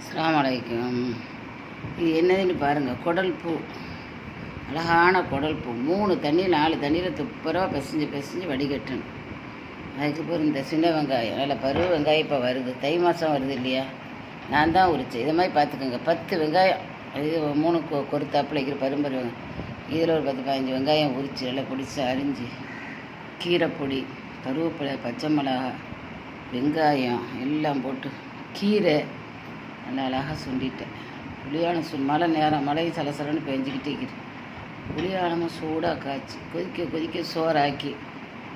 அஸ்ஸலாமு அலைக்கும். இது என்னதுன்னு பாருங்கள் குடல் பூ. அழகான குடல் பூ. மூணு தண்ணி நாலு தண்ணியில் துப்புரவாக பிசைஞ்சு பிசைஞ்சு வடிகட்டணும். அதுக்கப்புறம் இந்த சின்ன வெங்காயம். நல்ல பருவ வெங்காயம் இப்போ வருது. தை மாதம் வருது இல்லையா? நான் தான் உரிச்சேன். இதை மாதிரி பார்த்துக்கோங்க. பத்து வெங்காயம் இது மூணு கொ கொறுத்தாப்பில் வைக்கிற பரும்பரு வெங்காயம் இதில் ஒரு பத்து பதினஞ்சு வெங்காயம் உரித்து நல்லா பிடிச்சி அரிஞ்சு கீரைப்பொடி கருவேப்பிலை பச்சை மிளகா வெங்காயம் எல்லாம் போட்டு கீரை நல்லா அழகாக சுண்டிட்டேன் புளியானம் சு மழை நேரம் மழை சலசலன்னு பெஞ்சிக்கிட்டே இருக்குது புளியானமும் சூடாக காய்ச்சி கொதிக்க கொதிக்க சோறாக்கி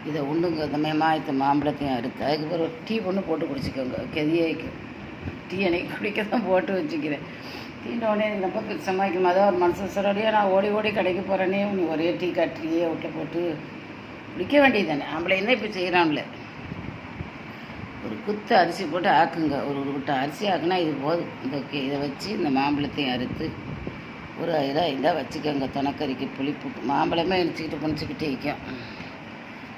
இதை உண்டுங்க இந்த மே மாயத்தை மாம்பழத்தையும் அறுத்து அதுக்கப்புறம் ஒரு டீ ஒன்று போட்டு குடிச்சிக்கோங்க கெதியாய்க்கு டீ எனக்கு குடிக்க தான் போட்டு வச்சுக்கிறேன். டீனோடனே ரொம்ப சமாளிக்கும் அதான் ஒரு மனசு சொல்லியே நான் ஓடி ஓடி கடைக்கு போகிறேனே நீ ஒரே டீ காட்டுறியே வீட்டில் போட்டு குடிக்க வேண்டியது தானே ஆம்பளை என்ன இப்போ செய்கிறான்ல ஒரு குத்து அரிசி போட்டு ஆக்குங்க. ஒரு ஒரு குட்டை அரிசி ஆக்குனா இது போதும். இந்த இதை வச்சு இந்த மாம்பழத்தையும் அறுத்து ஒரு இதாக இதாக வச்சுக்கோங்க. துணக்கறிக்கு புளிப்பு மாம்பழமே இடிச்சுக்கிட்டு புனிச்சிக்கிட்டே வைக்கும்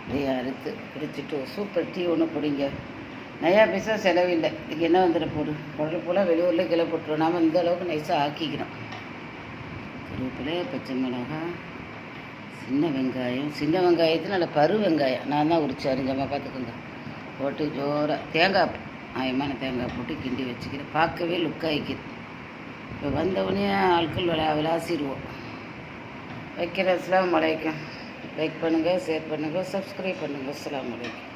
இதையை அறுத்து பிடிச்சிட்டு சூப்பர் டீ ஒன்று பிடிங்க நயா பைசா செலவில்லை இதுக்கு என்ன வந்துட போடு குடல் போல் வெளியூரில் கிலோ போட்டுருவோம். நாம் இந்த அளவுக்கு நைஸாக ஆக்கிக்கிறோம். கருவேப்பிலை பச்சை மிளகாய் சின்ன வெங்காயம். சின்ன வெங்காயத்தில் நல்ல பரு வெங்காயம் நான் தான் உரிச்சு அரிஞ்சமாக பார்த்துக்கோங்க. போட்டு ஜோராக தேங்காய் ஆயமான தேங்காய் போட்டு கிண்டி வச்சுக்கிறேன் பார்க்கவே லுக் இப்போ வந்தவுடனே ஆட்கள் விளா விளாசிடுவோம் வைக்கிற அஸ்லாம் வலைக்கம் லைக் பண்ணுங்கள் ஷேர் பண்ணுங்கள் சப்ஸ்கிரைப் பண்ணுங்கள் அஸ்லாம் வலைக்கம்